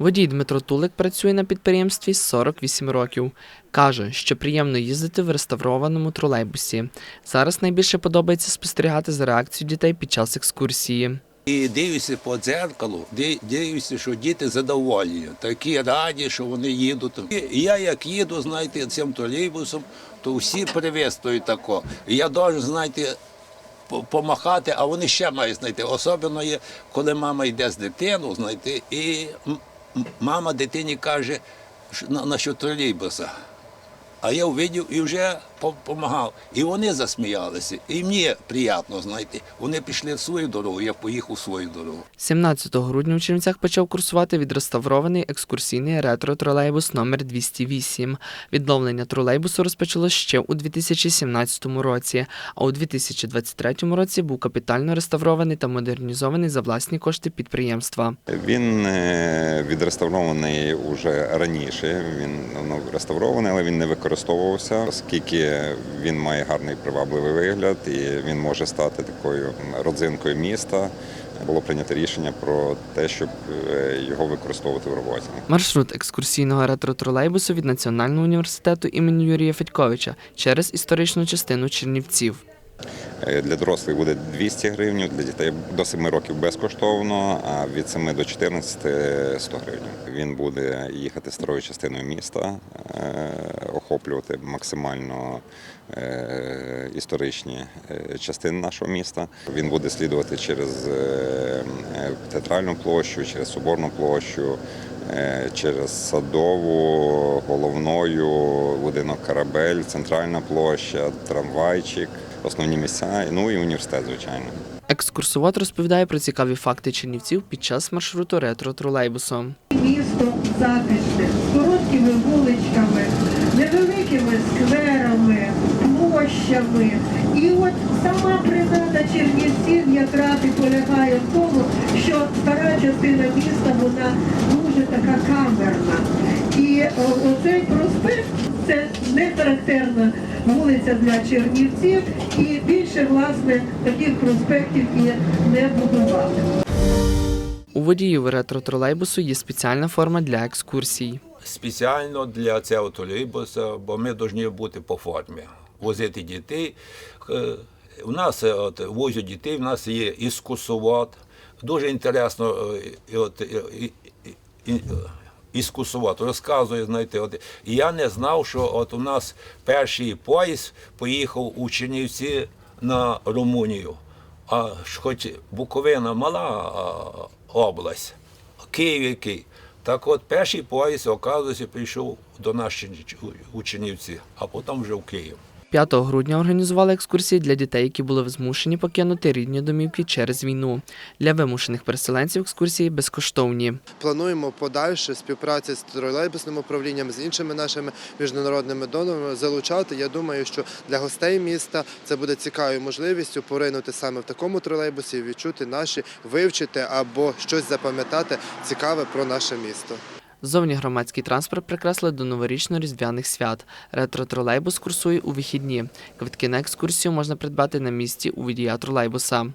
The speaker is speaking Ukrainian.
Водій Дмитро Тулик працює на підприємстві 48 років. Каже, що приємно їздити в реставрованому тролейбусі. Зараз найбільше подобається спостерігати за реакцією дітей під час екскурсії. І дивлюся по дзеркалу, дивлюся, що діти задоволені, такі раді, що вони їдуть. І я як їду, знаєте, цим тролейбусом, то всі приветствують тако. І я должен, знаєте, помахати, а вони ще мають знайти. Особливо є, коли мама йде з дитиною, знаєте, і мама дитині каже, на, на що тролейбуса. А я увидів і вже допомагав. І вони засміялися. І мені приємно, знаєте. Вони пішли в свою дорогу, я поїхав в свою дорогу. 17 грудня у Чернівцях почав курсувати відреставрований екскурсійний ретро-тролейбус номер 208. Відновлення тролейбусу розпочалось ще у 2017 році, а у 2023 році був капітально реставрований та модернізований за власні кошти підприємства. Він е, відреставрований уже раніше. Він ну, реставрований, але він не використовувався, оскільки він має гарний привабливий вигляд і він може стати такою родзинкою міста. Було прийнято рішення про те, щоб е, його використовувати в роботі. Маршрут екскурсійного ретро-тролейбусу від Національного університету імені Юрія Федьковича через історичну частину Чернівців. Е, Для дорослих буде 200 гривень, для дітей до 7 років безкоштовно, а від 7 до 14 – 100 гривень. Він буде їхати старою частиною міста, е, охоплювати максимально е, історичні частини нашого міста. Він буде слідувати через театральну площу, через соборну площу. Е, Через садову, головною, будинок Карабель, центральна площа, трамвайчик, основні місця, ну і університет, звичайно. Екскурсовод розповідає про цікаві факти Чернівців під час маршруту ретро-тролейбусом. місто затишне, з короткими вуличками, невеликими скверами, площами. І от сама принада Чернівців якраз і полягає в тому, що стара частина міста вона дуже така камерна. І о, оцей проспект це не характерна вулиця для Чернівців, і більше власне таких проспектів і не будували. У водіїв ретро-тролейбусу є спеціальна форма для екскурсій. Спеціально для цього тролейбуса, бо ми повинні бути по формі. Возити дітей. Е, У нас е, от, возять дітей, у нас є іскусовод. Дуже інтересно е, і от, і- і- і- і- іскусовод розказує, знаєте, от, і я не знав, що от у нас перший поїзд поїхав у Чернівці на Румунію. А хоч Буковина мала область, Київ який. Так от перший поїзд, оказується, прийшов до нас у Чернівці, а потім вже в Київ. 5 грудня організували екскурсії для дітей, які були змушені покинути рідні домівки через війну. Для вимушених переселенців екскурсії безкоштовні. Плануємо подальше співпраці з тролейбусним управлінням, з іншими нашими міжнародними донорами залучати. Я думаю, що для гостей міста це буде цікавою можливістю поринути саме в такому тролейбусі, відчути наші, вивчити або щось запам'ятати цікаве про наше місто. Зовні громадський транспорт прикрасили до новорічно-різдвяних свят. Ретро-тролейбус курсує у вихідні. Квитки на екскурсію можна придбати на місці у водія тролейбуса.